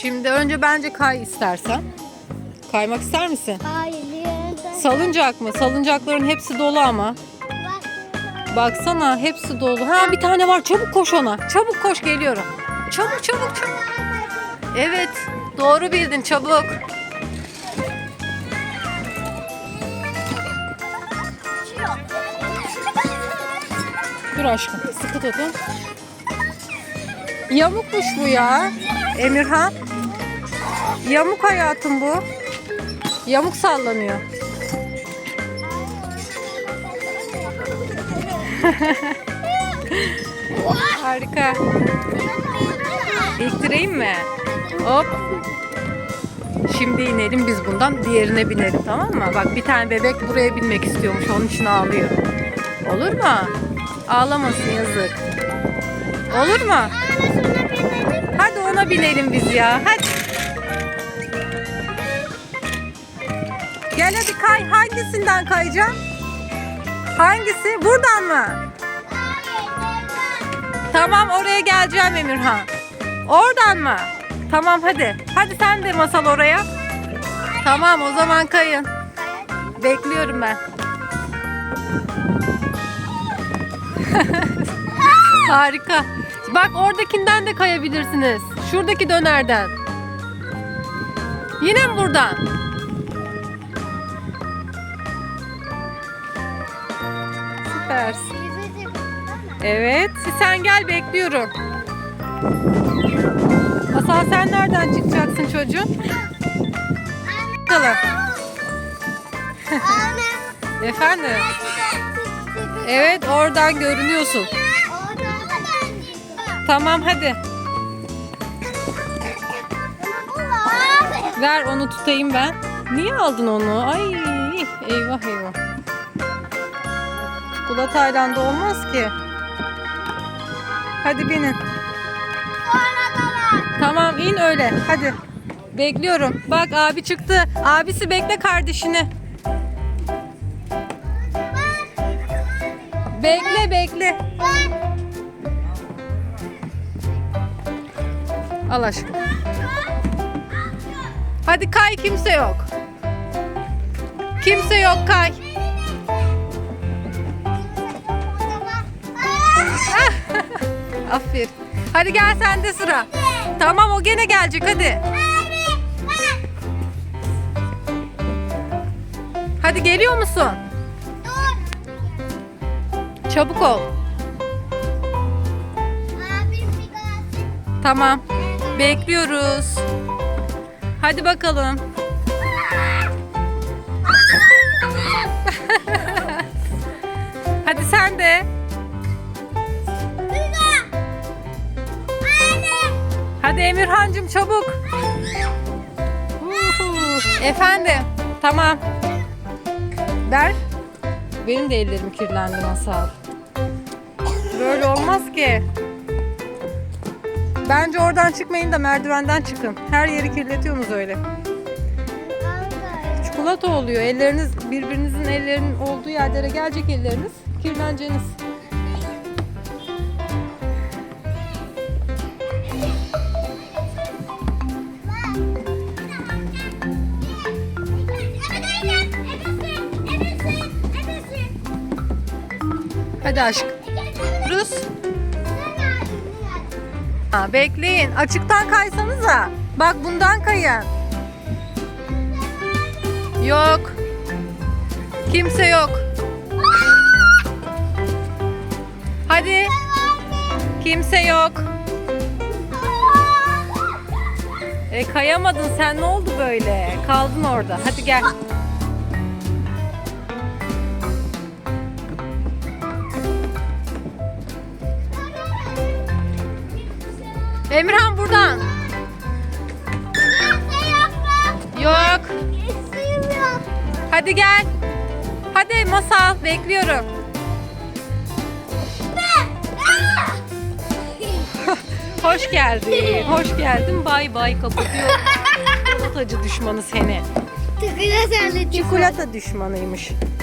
Şimdi önce bence kay istersen. Kaymak ister misin? Hayır. Salıncak mı? Salıncakların hepsi dolu ama. Bak. Baksana hepsi dolu. Ha bir tane var. Çabuk koş ona. Çabuk koş geliyorum. Çabuk çabuk çabuk. Evet. Doğru bildin çabuk. Dur aşkım. Sıkı tutun. Yamukmuş bu ya. Emirhan. Yamuk hayatım bu. Yamuk sallanıyor. Harika. İttireyim mi? Hop. Şimdi inelim biz bundan diğerine binelim tamam mı? Bak bir tane bebek buraya binmek istiyormuş onun için ağlıyor. Olur mu? Ağlamasın yazık. Olur mu? Hadi ona binelim biz ya. Hadi. Gel hadi kay. Hangisinden kayacağım? Hangisi? Buradan mı? Tamam oraya geleceğim Emirhan. Oradan mı? Tamam hadi. Hadi sen de masal oraya. Tamam o zaman kayın. Bekliyorum ben. Harika. Bak oradakinden de kayabilirsiniz. Şuradaki dönerden. Yine mi buradan? Süpersin. Evet. Sen gel bekliyorum. Masal sen nereden çıkacaksın çocuğum? Bakalım. Efendim? Evet oradan görünüyorsun. Tamam hadi. Ver onu tutayım ben. Niye aldın onu? Ay eyvah eyvah. Çikolatayla da olmaz ki. Hadi binin. Tamam in öyle. Hadi. Bekliyorum. Bak abi çıktı. Abisi bekle kardeşini. Bekle bekle. Al aşkım. Hadi kay kimse yok. Kimse yok kay. Aferin. Hadi gel sende sıra. Tamam o gene gelecek hadi. Hadi geliyor musun? Çabuk ol. Tamam. Bekliyoruz. Hadi bakalım. Hadi sen de. Hadi Emirhancığım çabuk. Uhu. Efendim. Tamam. Ver. Benim de ellerim kirlendi masal. Böyle olmaz ki. Bence oradan çıkmayın da merdivenden çıkın. Her yeri kirletiyorsunuz öyle. Çikolata oluyor. Elleriniz birbirinizin ellerinin olduğu yerlere gelecek elleriniz. Kirleneceğiniz. Hadi aşk. Rus. Ha, bekleyin. Açıktan kaysanıza. Bak bundan kayın. Yok. Kimse yok. Hadi. Kimse yok. E kayamadın sen ne oldu böyle? Kaldın orada. Hadi gel. Emirhan buradan. Yok. Hadi gel. Hadi masal bekliyorum. Hoş geldin. Hoş geldin. Bay bay kapatıyorum. Çikolatacı düşmanı seni. Çikolata düşmanıymış.